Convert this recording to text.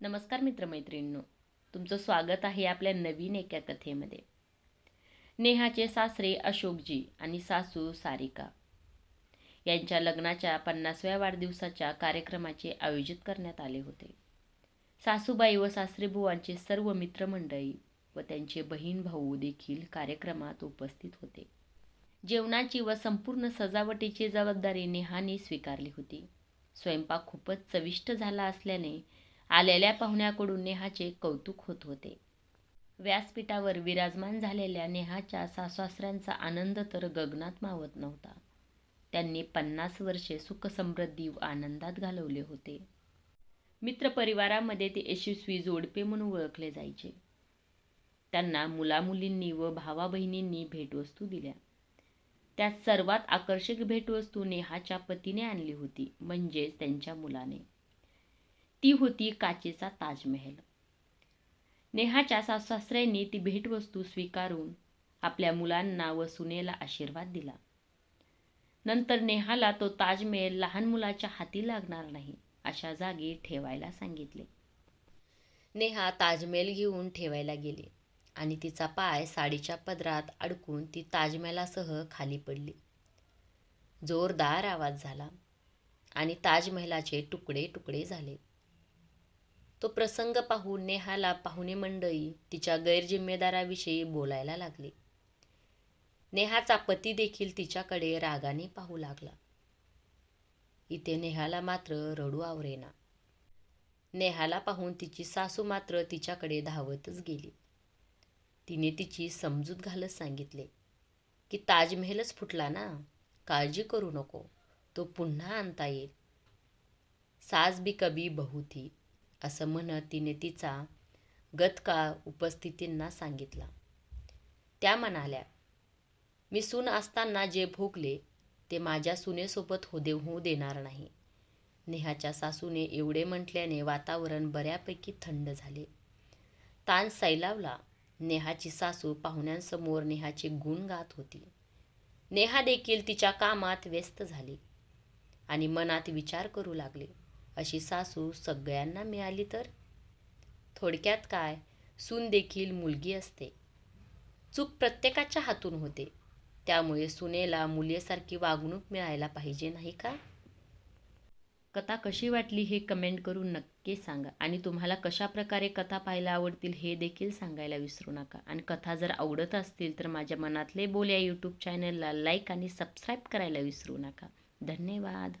नमस्कार मित्रमैत्रिणींनो तुमचं स्वागत आहे आपल्या नवीन एका कथेमध्ये. नेहाचे सासरे अशोकजी आणि सासू सारिका यांच्या लग्नाच्या पन्नासव्या वाढदिवसाच्या कार्यक्रमाचे आयोजित करण्यात आले होते. सासूबाई व सासरेबुवांचे सर्व मित्रमंडळी व त्यांचे बहीण भाऊ देखील कार्यक्रमात उपस्थित होते. जेवणाची व संपूर्ण सजावटीची जबाबदारी नेहाने स्वीकारली होती. स्वयंपाक खूपच चविष्ट झाला असल्याने आलेल्या पाहुण्याकडून नेहाचे कौतुक होत होते. व्यासपीठावर विराजमान झालेल्या नेहाच्या सासवासऱ्यांचा आनंद तर गगनात मावत नव्हता. त्यांनी पन्नास वर्षे सुखसमृद्धी व आनंदात घालवले होते. मित्रपरिवारामध्ये ते यशस्वी जोडपे म्हणून ओळखले जायचे. त्यांना मुलामुलींनी व भावा बहिणींनी भेटवस्तू दिल्या. त्यात सर्वात आकर्षक भेटवस्तू नेहाच्या पतीने आणली होती म्हणजेच त्यांच्या मुलाने. ती होती काचेचा ताजमहल. नेहाच्या सासऱ्यांनी ती भेटवस्तू स्वीकारून आपल्या मुलांना व सुनेला आशीर्वाद दिला. नंतर नेहाला तो ताजमहल लहान मुलाच्या हाती लागणार नाही अशा जागी ठेवायला सांगितले. नेहा ताजमहल घेऊन ठेवायला गेली आणि तिचा पाय साडीच्या पदरात अडकून ती ताजमहलासह खाली पडली. जोरदार आवाज झाला आणि ताजमहलाचे तुकडे तुकडे झाले. तो प्रसंग पाहून नेहाला पाहुणे मंडळी तिच्या गैरजिम्मेदाराविषयी बोलायला लागली. नेहाचा पती देखील तिच्याकडे रागाने पाहू लागला. इथे नेहाला मात्र रडू आवरेना. नेहाला पाहून तिची सासू मात्र तिच्याकडे धावतच गेली. तिने तिची समजूत घालत सांगितले की ताजमहलच फुटला ना? काळजी करू नको. तो पुन्हा आणता येईल. सास बी कभी बहू थी. असं म्हणत तिने तिचा गतकाळ उपस्थितींना सांगितला. त्या म्हणाल्या मी सून असताना जे भोगले ते माझ्या सुनेसोबत होदे होऊ देणार नाही नेहाच्या सासूने एवढे म्हटल्याने वातावरण बऱ्यापैकी थंड झाले. ताण सैलावला. नेहाची सासू पाहुण्यांसमोर नेहाचे गुण गात होती. नेहा देखील तिच्या कामात व्यस्त झाली आणि मनात विचार करू लागले. अशी सासू सगळ्यांना मिळाली तर? थोडक्यात काय? सून देखील मुलगी असते. चूक प्रत्येकाच्या हातून होते. त्यामुळे सुनेला मुलीसारखी वागणूक मिळायला पाहिजे नाही का? कथा कशी वाटली हे कमेंट करून नक्की सांगा. आणि तुम्हाला कशा प्रकारे कथा पाहायला आवडतील हे देखील सांगायला विसरू नका. आणि कथा जर आवडत असतील तर माझ्या मनातले बोल या यूट्यूब चॅनलला लाईक आणि सबस्क्राईब करायला विसरू नका. धन्यवाद.